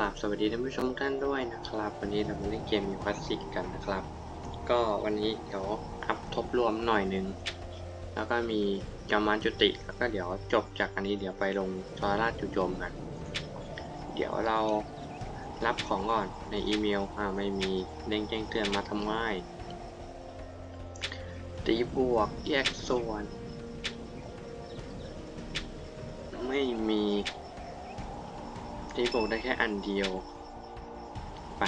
ราบสวัสดีท่านผู้ชมท่านด้วยนะครับ วันนี้เรามาเล่นเกมมีคลาสสิกกันนะครับ ก็วันนี้เดี๋ยวอัพทบรวมหน่อยหนึ่งแล้วก็มีจอมานจุติแล้วก็เดี๋ยวจบจากอันนี้เดี๋ยวไปลงทอราชจุโจมกัน เดี๋ยวเรารับของก่อนในอีเมลอ่าไม่มีเด้งแจ้งเตือนมาทำง่ายตีบวกแยกส่วน ไม่มี ที่บอกได้แค่อันเดียวไป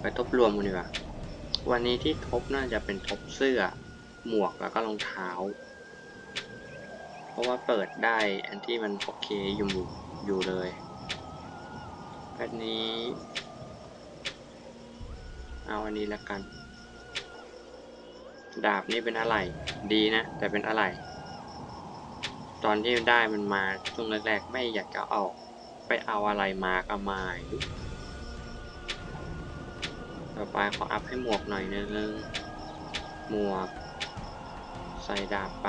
ไปทบรวมกันดีกว่าวันนี้ที่ทบน่าจะเป็นทบเสื้อ หมวกแล้วก็รองเท้า เพราะว่าเปิดได้อันที่มันโอเคอยู่อยู่เลยแบบนี้ เอาอันนี้ละกัน ดาบนี่เป็นอะไร ดีนะ แต่เป็นอะไร ตอนที่ได้มันมาช่วงแรกๆ ไม่อยากจะเอา ไปเอาอะไรมาก็ไม่รู้ต่อไปขออัพให้หมวกหน่อยนึง หมวก ใส่ดาบไป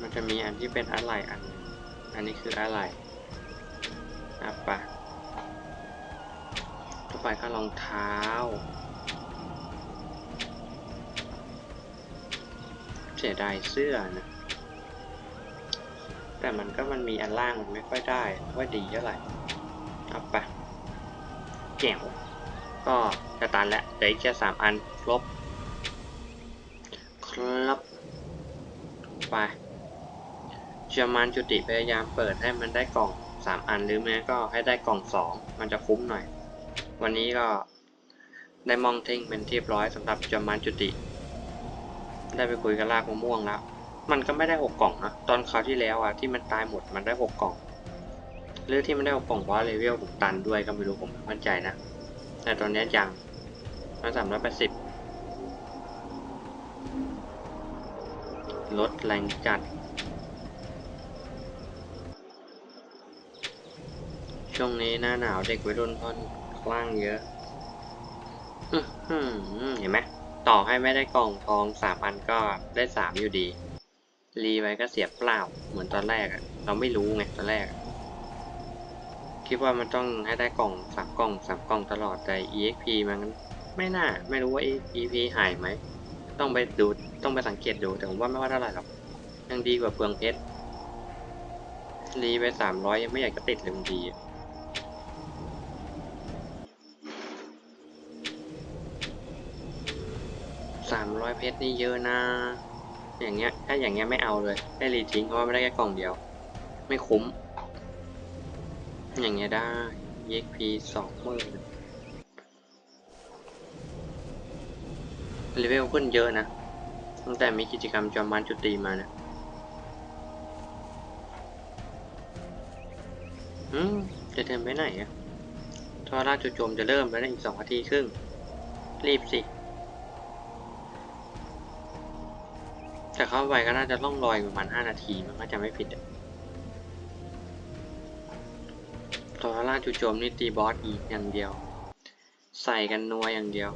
มันจะมีอันที่เป็นอะไรอัน อันนี้คืออะไร อัพไปต่อไปก็รองเท้า เสียดายเสื้อนะ แต่มันก็มันมีอันล่างมันไม่ค่อยได้ว่าดีเท่าไหร่เอาไปแก้วก็จะตันแล้วเหลืออีกแค่สามอันครบครับไปเชอมานจุติพยายามเปิดให้มันได้กล่องสามอันหรือแม้ก็ให้ได้กล่องสองมันจะคุ้มหน่อย วันนี้ก็ได้มองเท่งเป็นที่ร้อยสำหรับเชอมานจุติ ได้ไปคุยกับลากมะม่วงแล้ว มันก็ไม่ได้หกกล่องนะตอนคราวที่แล้วอะที่มันตายหมดมันได้หกกล่อง หรือที่มันได้หกกล่องเพราะเลเวลผมตันด้วยก็ไม่รู้ผมไม่มั่นใจนะ แต่ตอนนี้ยังมันสามร้อยแปดสิบลดแรงจัด ช่วงนี้หน้าหนาวเด็กวัยรุ่นค่อนคลั่งเยอะเห็นไหมต่อให้ไม่ได้กล่องทองสามอันก็ได้สามอยู่ดี รีไว้ก็เสียเปล่า เหมือนตอนแรกอะเราไม่รู้ไงตอนแรก คิดว่ามันต้องให้ได้กล่องสามกล่องสามกล่องตลอดแต่ exp มันไม่น่า ไม่รู้ว่า exp หายไหม ต้องไปดูต้องไปสังเกตดูแต่ผมว่าไม่ว่าเท่าไหร่หรอกยังดีกว่าเปลืองเพชรรีไปสามร้อยยังไม่อยากจะติดเลยบางทีสามร้อยเพชรนี่เยอะนะ อย่างเงี้ย ถ้าอย่างเงี้ยไม่เอาเลย ได้รีทิ้งเพราะว่าไม่ได้แค่กล่องเดียว ไม่คุ้ม อย่างเงี้ยได้ EXP สองหมื่นเลเวลขึ้นเยอะนะ ตั้งแต่มีกิจกรรมจอมมันจุตีมานี่ยอืม จะเดินไปไหนอะทอร่าจุโจมจะเริ่มแล้วนะอีกสองนาทีครึ่ง รีบสิ แต่เข้าไปก็น่าจะล่องลอยประมาณห้านาทีมันก็จะไม่ผิดอะทอราชจุโจมนี่ตีบอสอีกอย่างเดียว ใส่กันนัวอย่างเดียว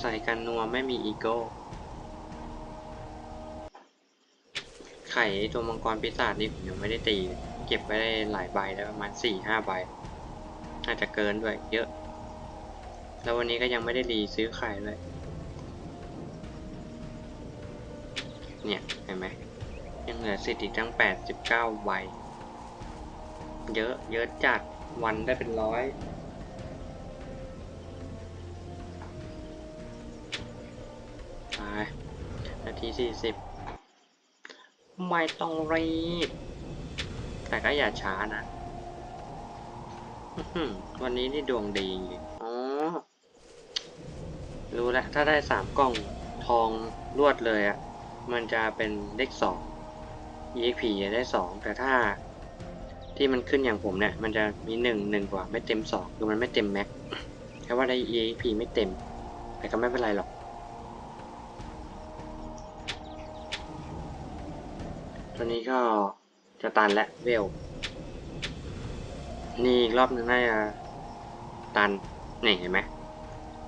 ใส่กันนัวไม่มีอีโก้ไข่ตัวมังกรปีศาจนี่ผมยังไม่ได้ตี เก็บไว้ได้หลายใบแล้วประมาณสี่ห้าใบอาจจะเกินด้วยเยอะ แล้ววันนี้ก็ยังไม่ได้รีซื้อไข่เลย เนี่ย เห็นไหมยังเหลือสิทธิ์อีกตั้งแปดสิบเก้าใบ เยอะ เยอะจัด วันได้เป็นร้อยไปนาทีสี่สิบไม่ต้องรีบ แต่ก็อย่าช้านะวันนี้นี่ดวงดีจริงอ๋อ รู้แล้ว ถ้าได้สามกล่องทองรวดเลยอะ มันจะเป็นเลขสอง EXP จะได้สองแต่ถ้าที่มันขึ้นอย่างผมเนี่ยมันจะมีหนึ่งหนึ่งกว่าไม่เต็มสองคือมันไม่เต็มแม็กแค่ว่าได้ EXP ไม่เต็ม แต่ก็ไม่เป็นไรหรอกตอนนี้ก็จะตันและเวล นี่อีกรอบหนึ่งน่าจะตันนี่เห็นไหม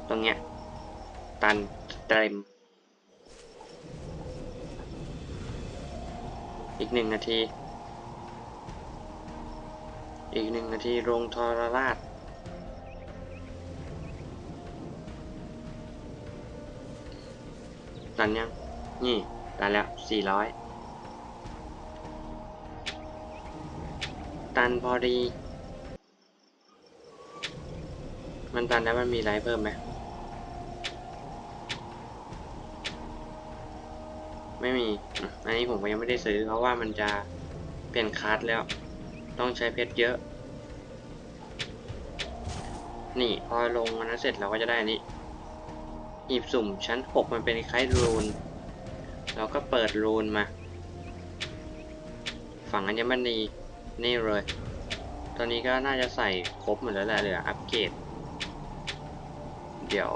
ตรงเนี้ยตันเต็ม อีกหนึ่งนาที อีกหนึ่งนาทีลงทรราชตันยัง นี่ตันแล้วสี่ร้อยตันพอดี มันตันแล้วมันมีไรเพิ่มไหม ไม่มี อันนี้ผมก็ยังไม่ได้ซื้อเพราะว่ามันจะเปลี่ยนคัสแล้ว ต้องใช้เพชรเยอะ นี่พอลงอันนั้นเสร็จเราก็จะได้อันนี้หีบสุ่มชั้น 6 มันเป็นคล้ายรูน เราก็เปิดรูนมา ฝั่งอัญมณีนี่เลย ตอนนี้ก็น่าจะใส่ครบหมดแล้วแหละเหลืออัปเกรด เดี๋ยว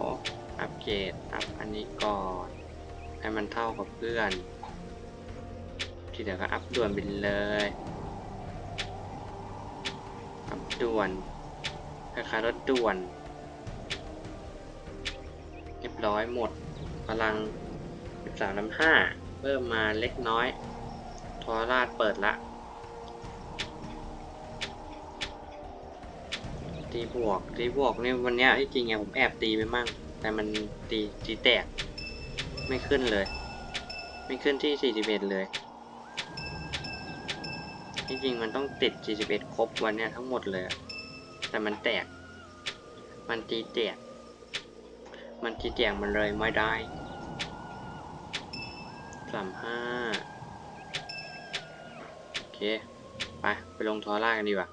อัปเกรดอัพอันนี้ก่อน ให้มันเท่ากับเพื่อน ที่เหลือก็อัพด่วนไปเลย อัพด่วนคล้ายๆรถด่วน เรียบร้อยหมดพลัง 13น้ำ5เพิ่มมาเล็กน้อย ทอราดเปิดละตีบวกตีบวกนี่วันนี้ที่จริงอะผมแอบตีไปมั่ง แต่มันตีตีแตก ไม่ขึ้นเลย ไม่ขึ้นที่ 41 เลยที่จริงมันต้องติด 41 ครบวันเนี้ยทั้งหมดเลย แต่มันแตก มันตีแตก มันตีแตกมันเลยไม่ได้สามห้าโอเค ไป ไปลงทอร่ากันดีกว่า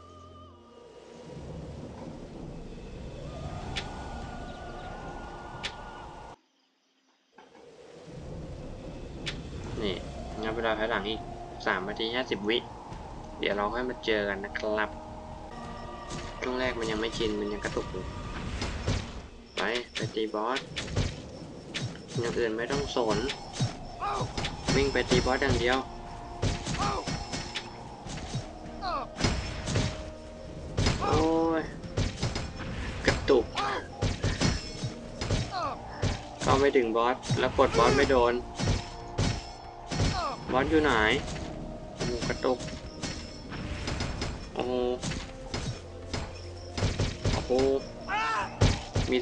นี่งับเว ลาภายหลังอีกสามนาทีห้าสิบวิ เดี๋ยวเราค่อยมาเจอกันนะครับช่วงแรกมันยังไม่ชินมันยังกระตุกอยู่ไปไปตีบอสอย่างอื่นไม่ต้องสน วิ่งไปตีบอสอย่างเดียวโอ้ยกระตุกเข้าไม่ถึงบอสแล้วกดบอสไม่โดน บอสอยู่ไหนโอ้โหกระตุกโอ้โหโอ้โหมี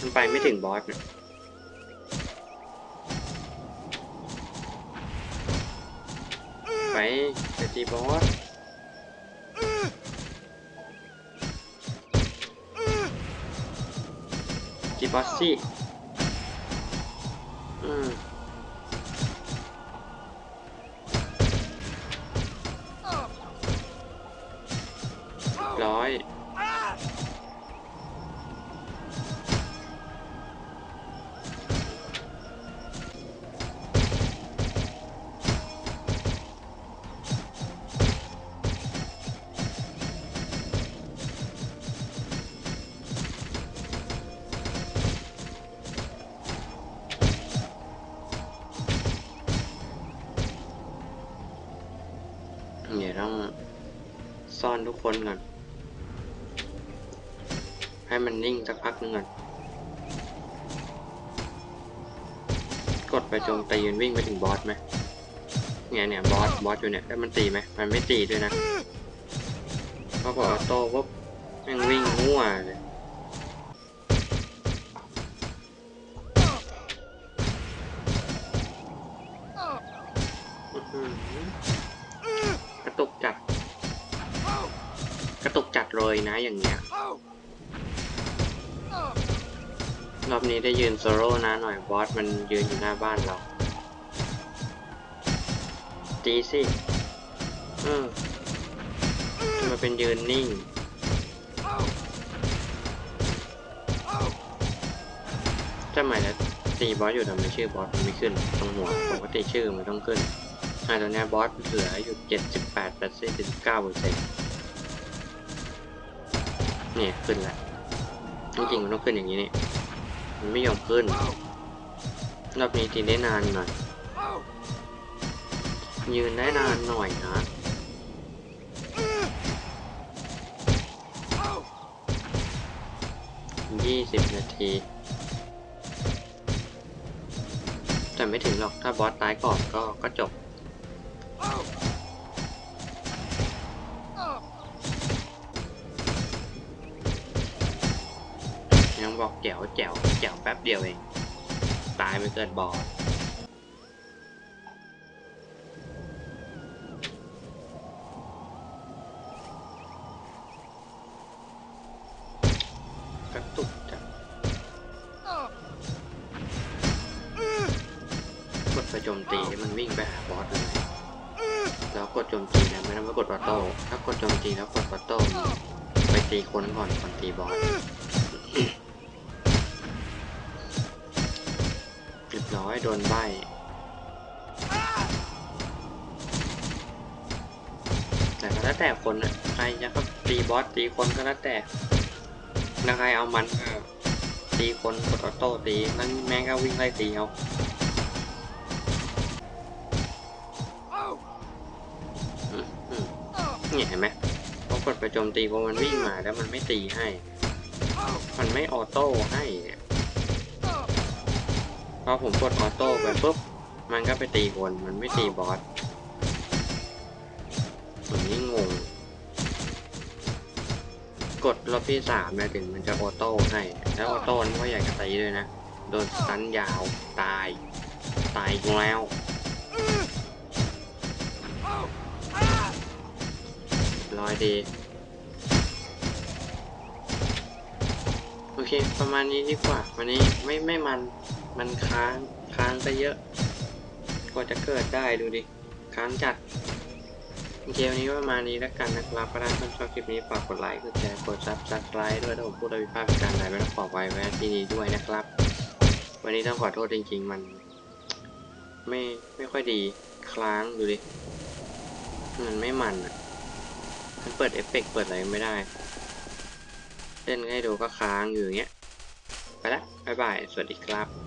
มันไปไม่ถึงบอสเนี่ยไปไปตีบอสตีบอสสิอืม ร้อยเดี๋ยวต้องซ่อนทุกคนก่อน ให้มันนิ่งสักพักหนึ่งก่อนกดไปโจมตีมันวิ่งไปถึงบอสไหมเนี่ยเนี่ยบอสบอสอยู่เนี่ยแล้วมันตีไหมมันไม่ตีด้วยนะพอพอออโต้ปุ๊บแม่งวิ่งมั่วเลยกระตุกจัด กระตุกจัดเลยนะอย่างเงี้ย รอบนี้ได้ยืนโซโล่นะหน่อยบอสมันยืนอยู่หน้าบ้านเราตีสิเออมาเป็นยืนนิ่งทำไมแล้วตีบอสอยู่ทำไมชื่อบอสมันไม่ขึ้นตรงหัวปกติชื่อมันต้องขึ้นอ่าตอนเนี้ยบอสเหลืออยู่เจ็ดสิบแปดเปอร์เซ็นต์ถึงเก้าเปอร์เซ็นต์เนี่ยขึ้นแล้วจริงๆมันต้องขึ้นอย่างนี้นี่ มันไม่ยอมขึ้นรอบนี้ตีได้นานหน่อยยืนได้นานหน่อยนะยี่สิบนาที แต่ไม่ถึงหรอกถ้าบอสตายก่อนก็ก็จบ แจ๋วแจ๋วแจ๋วแป๊บเดียวเอง ตายไม่เกิดบอดกระตุกจังกดไปโจมตีให้มันวิ่งไปหาบอสเลยแล้วกดโจมตีนะไม่ต้องไปกดออโต้ถ้ากดโจมตีแล้วกดออโต้ไปตีคนก่อนก่อนตีบอส เรียบร้โดนใบแต่ก็แล้วแต่คนอะใครจะก็ตีบอสตีคนก็แล้วแต่ถ้าใครเอามันก็ตีคนกดออโต้ตีนั่นแม่งก็วิ่งไล่ตีเอาเนี่ยเห็นไหมพอกดไปโจมตีพอมันวิ่งมาแล้วมันไม่ตีให้ มันไม่ออโต้ให้เนี่ย พอผมกดออโต้ไปปุ๊บ มันก็ไปตีคนมันไม่ตีบอสผมนี่งง กดรอบที่สามเนี่ยถึงมันจะออโต้ให้ แล้วออโต้นี่ก็อยากจะตีเลยนะ โดนสตันยาวตาย ตายแล้วรอยดีโอเค ประมาณนี้ดีกว่า วันนี้ไม่ไม่มัน มันค้างค้างไปเยอะ กว่าจะเกิดได้ดูดิ ค้างจัดโอเควันนี้ประมาณนี้แล้วกันนะครับถ้าท่านชอบคลิปนี้ฝากกดไลค์กดแชร์กดซับสไครต์ด้วยถ้าผมพูดอะไรผิดพลาดประการใดไม่ต้องขอไว้ไว้ที่นี้ด้วยนะครับ วันนี้ต้องขอโทษจริง ๆ มัน ไม่ไม่ค่อยดีค้างดูดิ มันไม่มันอะมันเปิดเอฟเฟกต์เปิดอะไรไม่ได้เล่นให้ดูก็ค้างอยู่อย่างเงี้ย ไปละ บ๊ายบาย สวัสดีครับ